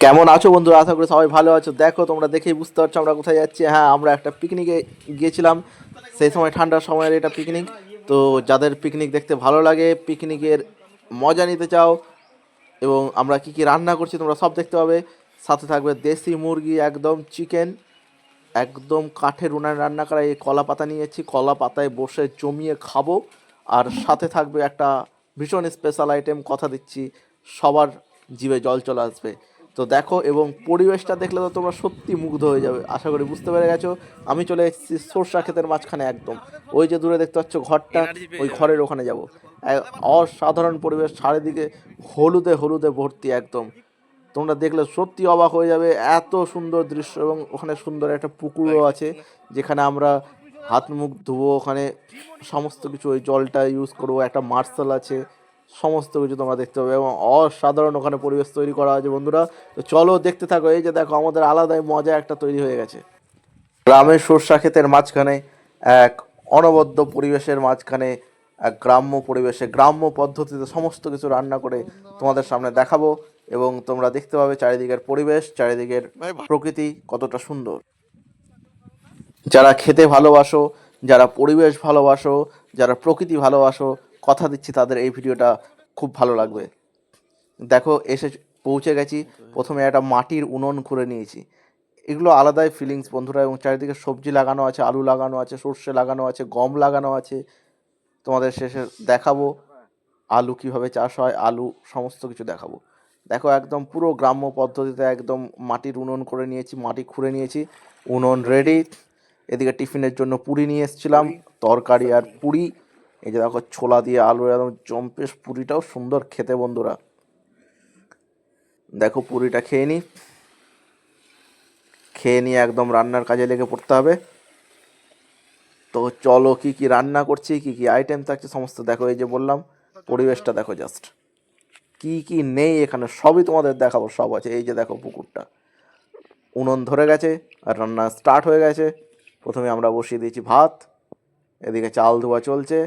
কেমন আছো বন্ধুরা? আশা করি সবাই ভালো আছো। দেখো, তোমরা দেখেই বুঝতে পারছ আমরা কোথায় যাচ্ছি। হ্যাঁ আমরা একটা পিকনিকে গিয়েছিলাম। সেই সময় ঠান্ডার সময়ের এটা পিকনিক তো যাদের পিকনিক দেখতে ভালো লাগে পিকনিকের মজা নিতে চাও এবং আমরা কি কি রান্না করছি তোমরা সব দেখতে পাবে। সাথে থাকবে দেশি মুরগি, একদম চিকেন একদম কাঠের উনানে রান্না করা। এই কলা পাতা নিয়েছি কলা পাতায় বসে জমিয়ে খাব। আর সাথে থাকবে একটা ভীষণ স্পেশাল আইটেম কথা দিচ্ছি, সবার জীবে জল চলে আসবে। তো দেখো এবং পরিবেশটা দেখলে তো তোমরা সত্যি মুগ্ধ হয়ে যাবে। আশা করি বুঝতে পেরে গেছো। আমি চলে এসেছি সরষা ক্ষেতের মাঝখানে একদম। ওই যে দূরে দেখতে পাচ্ছ ঘরটা ওই ঘরের ওখানে যাব। অসাধারণ পরিবেশ চারিদিকে হলুদে হলুদে ভর্তি একদম। তোমরা দেখলে সত্যি অবাক হয়ে যাবে এত সুন্দর দৃশ্য এবং ওখানে সুন্দর একটা পুকুরও আছে যেখানে আমরা হাত মুখ ধুবো ওখানে সমস্ত কিছু ওই জলটা ইউজ করব একটা মার্শাল আছে। সমস্ত কিছু তোমরা দেখতে পাবে এবং অসাধারণ ওখানে পরিবেশ তৈরি করা আছে বন্ধুরা। তো চলো দেখতে থাকো, এই যে দেখো আমাদের আলাদাই মজা একটা তৈরি হয়ে গেছে। গ্রামের সর্ষা ক্ষেতের মাঝখানে এক অনবদ্য পরিবেশের মাঝখানে এক গ্রাম্য পরিবেশে গ্রাম্য পদ্ধতিতে সমস্ত কিছু রান্না করে তোমাদের সামনে দেখাবো এবং তোমরা দেখতে পাবে চারিদিকের পরিবেশ, চারিদিকের প্রকৃতি কতটা সুন্দর। যারা খেতে ভালোবাসো, যারা পরিবেশ ভালোবাসো, যারা প্রকৃতি ভালোবাসো কথা দিচ্ছি, তাদের এই ভিডিওটা খুব ভালো লাগবে। দেখো, এসে পৌঁছে গেছি। প্রথমে একটা মাটির উনুন করে নিয়েছি। এগুলো আলাদাই ফিলিংস বন্ধুরা, এবং চারিদিকে সবজি লাগানো আছে, আলু লাগানো আছে, সর্ষে লাগানো আছে, গম লাগানো আছে। তোমাদের শেষে দেখাবো আলু কীভাবে চাষ হয়, আলু সমস্ত কিছু দেখাবো। দেখো, একদম পুরো গ্রাম্য পদ্ধতিতে একদম মাটির উনুন করে নিয়েছি, মাটি খুঁড়ে নিয়েছি। উনুন রেডি এদিকে টিফিনের জন্য পুরি নিয়ে এসেছিলাম, তরকারি আর পুরি। এই যে দেখো ছোলা দিয়ে আলু একদম জম্পেশ পুরিটাও সুন্দর খেতে বন্ধুরা। দেখো পুরিটা খেয়ে নিই খেয়ে নিয়ে একদম রান্নার কাজে লেগে পড়তে হবে। তো চলো কি কি রান্না করছি, কি কি আইটেম থাকছে সমস্ত দেখো, এই যে বললাম, পরিবেশটা দেখো জাস্ট কি কি নেই এখানে সবই তোমাদের দেখাবো, সব আছে। এই যে দেখো পুকুরটা। উনুন ধরে গেছে, আর রান্না স্টার্ট হয়ে গেছে। প্রথমে আমরা বসিয়ে দিয়েছি ভাত, এদিকে চাল ধোয়া চলছে।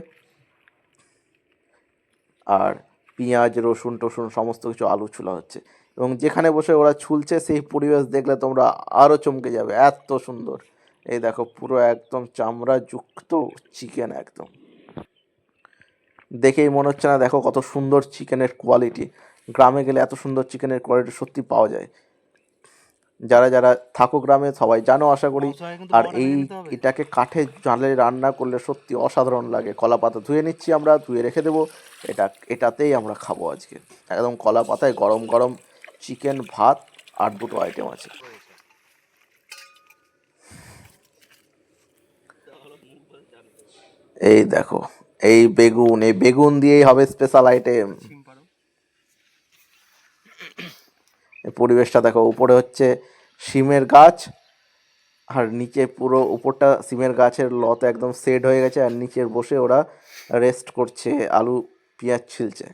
আর পেঁয়াজ, রসুন টসুন সমস্ত কিছু আলু ছোলা হচ্ছে। এবং যেখানে বসে ওরা ছুলছে, সেই পরিবেশ দেখলে তোমরা আরও চমকে যাবে। এত সুন্দর। এই দেখো, পুরো একদম চামড়া যুক্ত চিকেন একদম। দেখেই মনে হচ্ছে না, দেখো কত সুন্দর চিকেনের কোয়ালিটি গ্রামে গেলে এত সুন্দর চিকেনের কোয়ালিটি সত্যি পাওয়া যায়। যারা যারা থাকো গ্রামে সবাই জানো আশা করি। আর এই এটাকে কাঠে জালে রান্না করলে সত্যি অসাধারণ লাগে। কলা পাতা ধুয়ে নিচ্ছি আমরা ধুয়ে রেখে দেবো। এটা এটাতেই আমরা খাব আজকে। একদম কলা পাতায় গরম গরম চিকেন ভাত আর দুটো আইটেম আছে। এই দেখো এই বেগুন এই বেগুন দিয়েই হবে স্পেশাল আইটেম পরিবেশটা দেখো উপরে হচ্ছে সিমের গাছ আর নিচে পুরো উপরটা সিমের গাছের লত একদম সেট হয়ে গেছে আর নিচের বসে ওরা রেস্ট করছে আলু পেঁয়াজ ছিলছে।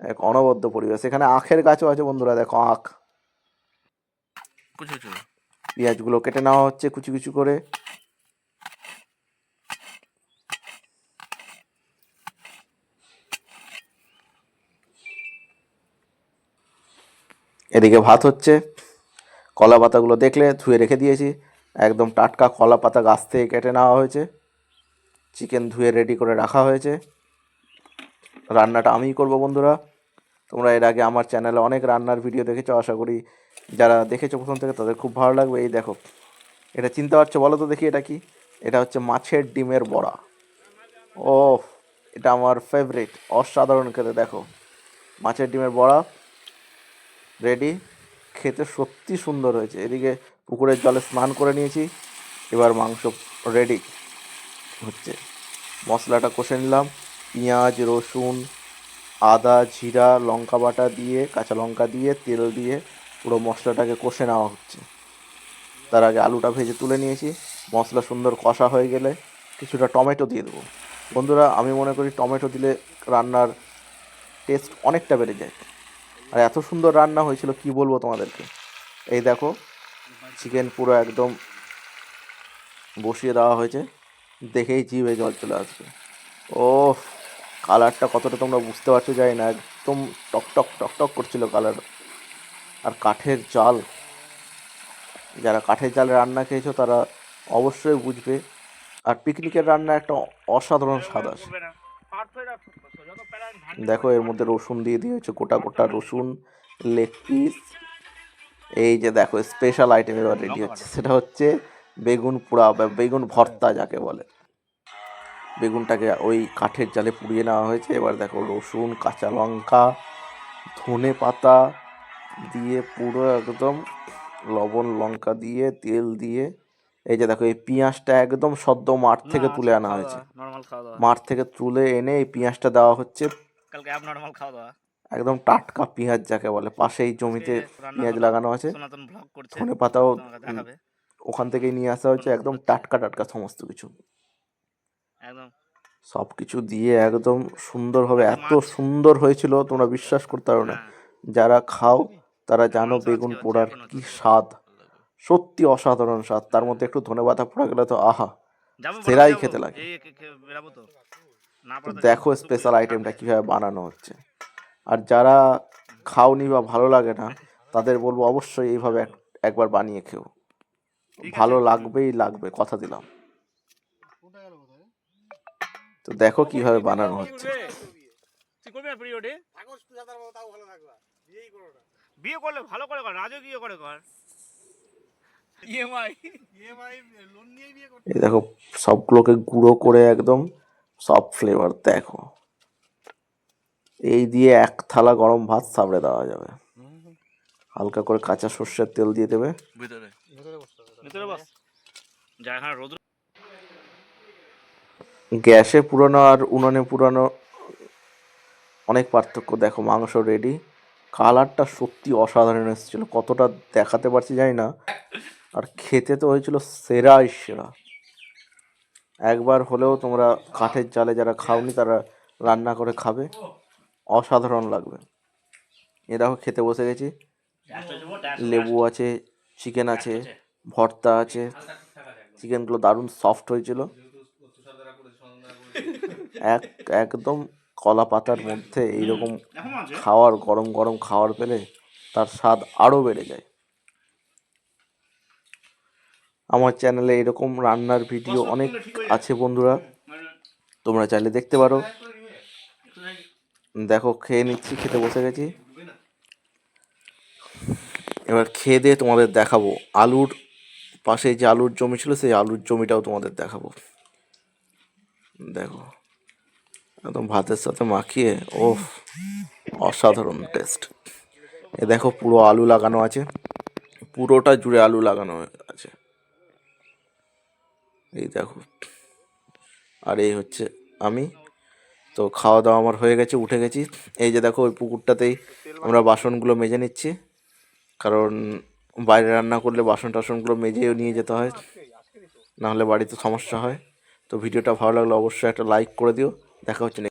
এক অনবদ্য পরিবেশ। এখানে আখের গাছও আছে বন্ধুরা দেখো আখ। পেঁয়াজগুলো কেটে নেওয়া হচ্ছে কুচি কুচি করে। এদিকে ভাত হচ্ছে। কলা পাতাগুলো দেখলে ধুয়ে রেখে দিয়েছি। একদম টাটকা কলা পাতা গাছ থেকে কেটে নেওয়া হয়েছে। চিকেন ধুয়ে রেডি করে রাখা হয়েছে। রান্নাটা আমিই করব বন্ধুরা। তোমরা এর আগে আমার চ্যানেলে অনেক রান্নার ভিডিও দেখেছ, আশা করি যারা দেখেছ প্রথম থেকে তাদের খুব ভালো লাগবে। এই দেখো, এটা চিনতে পারছ বলো তো দেখি এটা কি? এটা হচ্ছে মাছের ডিমের বড়া। ও এটা আমার ফেভারিট অসাধারণ খেতে। দেখো, মাছের ডিমের বড়া। রেডি। খেতে সত্যি সুন্দর হয়েছে। এদিকে পুকুরের জলে স্নান করে নিয়েছি। এবার মাংস রেডি হচ্ছে। মশলাটা কষে নিলাম। পেঁয়াজ, রসুন, আদা, জিরা, লঙ্কা বাটা দিয়ে, কাঁচা লঙ্কা দিয়ে, তেল দিয়ে পুরো মশলাটাকে কষে নেওয়া হচ্ছে। তার আগে আলুটা ভেজে তুলে নিয়েছি। মশলা সুন্দর কষা হয়ে গেলে কিছুটা টমেটো দিয়ে দেবো। বন্ধুরা, আমি মনে করি টমেটো দিলে রান্নার টেস্ট অনেকটা বেড়ে যায়। আর এত সুন্দর রান্না হয়েছিল, কি বলব তোমাদেরকে? এই দেখো চিকেন পুরো একদম বসিয়ে দেওয়া হয়েছে, দেখেই জিভে জল চলে আসবে ও কালারটা কতটা তোমরা বুঝতে পারছ জানি না, একদম টক টক টক টক করছিল কালার আর কাঠের জাল, যারা কাঠের জালে রান্না খেয়েছো তারা অবশ্যই বুঝবে। আর পিকনিকের রান্না একটা অসাধারণ স্বাদ আছে দেখো এর মধ্যে রসুন দিয়ে দিয়েছে গোটা গোটা রসুন লেগ পিস। এই যে দেখো স্পেশাল আইটেম এবার রেডি হচ্ছে। সেটা হচ্ছে বেগুন পোড়া বা বেগুন ভর্তা যাকে বলে। বেগুনটাকে ওই কাঠের জালে পুড়িয়ে নেওয়া হয়েছে। এবার দেখো রসুন কাঁচা লঙ্কা ধনে পাতা দিয়ে পুরো একদম লবণ লঙ্কা দিয়ে তেল দিয়ে এই যে দেখো এই পেঁয়াজটা একদম সদ্য মাঠ থেকে তুলে আনা হয়েছে। মাঠ থেকে তুলে এনে এই পেঁয়াজটা দেওয়া হচ্ছে কালকে অ্যাবনর্মাল খাওয়া দাওয়া একদম টাটকা পেঁয়াজ যাকে বলে পাশেই জমিতে পেঁয়াজ লাগানো আছে। সনাতন ব্লগ করছে ধনে পাতাও দেখাবে। ওখান থেকেই নিয়ে আসা হয়েছে একদম টাটকা টাটকা সমস্ত কিছু। একদম। সব কিছু দিয়ে একদম সুন্দরভাবে এত সুন্দর হয়েছিল তোমরা বিশ্বাস করতে পারো না। হ্যাঁ। যারা খাও তারা জানো বেগুন পোড়ার কি স্বাদ। সত্যি অসাধারণ স্বাদ। তার মধ্যে একটু ধনে পাতা পোড়া গেলে তো আহা সেরাই খেতে লাগে। তো দেখো স্পেশাল আইটেমটা কীভাবে বানানো হচ্ছে। আর যারা খাওনি বা ভালো লাগে না তাদের বলব অবশ্যই এইভাবে এক- একবার বানিয়ে খেও। ভালো লাগবেই লাগবে কথা দিলাম। তো দেখো কীভাবে বানানো হচ্ছে। বিয়ে করলে ভালো করে কর রাজকীয় করে কর। এই দেখো সবগুলোকে গুঁড়ো করে একদম সব ফ্লেভার দেখো। এই দিয়ে এক থালা গরম ভাত সাবড়ে দেওয়া যাবে। হালকা করে কাঁচা সর্ষের তেল দিয়ে দেবে। ভিতরে। ভিতরে বস। রোদ গ্যাসে পুরানো আর উনুনে পুরানো অনেক পার্থক্য। দেখো মাংস রেডি কালারটা সত্যি অসাধারণ এসেছিল। কতটা দেখাতে পারছি জানি না। আর খেতে তো হয়েছিল সেরাই সেরা। একবার হলেও তোমরা কাঠের জালে যারা খাওনি তারা রান্না করে খাবে। অসাধারণ লাগবে। এ দেখো খেতে বসে গেছি। লেবু আছে চিকেন আছে ভর্তা আছে। চিকেনগুলো দারুণ সফট হয়েছিল। এক একদম কলা পাতার মধ্যে এইরকম খাওয়ার গরম গরম খাওয়ার পেলে তার স্বাদ আরও বেড়ে যায়। আমার চ্যানেলে এরকম রান্নার ভিডিও অনেক আছে বন্ধুরা। তোমরা চাইলে দেখতে পারো। দেখো খেয়ে নিচ্ছি খেতে বসে গেছি। এবার খেয়ে দিয়ে তোমাদের দেখাবো। আলুর পাশে যে আলুর জমি ছিল সেই আলুর জমিটাও তোমাদের দেখাবো। দেখো একদম ভাতের সাথে মাখিয়ে ও অসাধারণ টেস্ট এ দেখো পুরো আলু লাগানো আছে। পুরোটা জুড়ে আলু লাগানো আছে। এই দেখো। আর এই হচ্ছে আমি। তো খাওয়া দাওয়া আমার হয়ে গেছে, উঠে গেছি। এই যে দেখো, ওই পুকুরটাতেই আমরা বাসনগুলো মেজে নিচ্ছি। কারণ বাইরে রান্না করলে বাসন টাসনগুলো মেজেও নিয়ে যেতে হয়। নাহলে বাড়িতে সমস্যা হয়। তো ভিডিওটা ভালো লাগলে অবশ্যই একটা লাইক করে দিও। দেখা হচ্ছে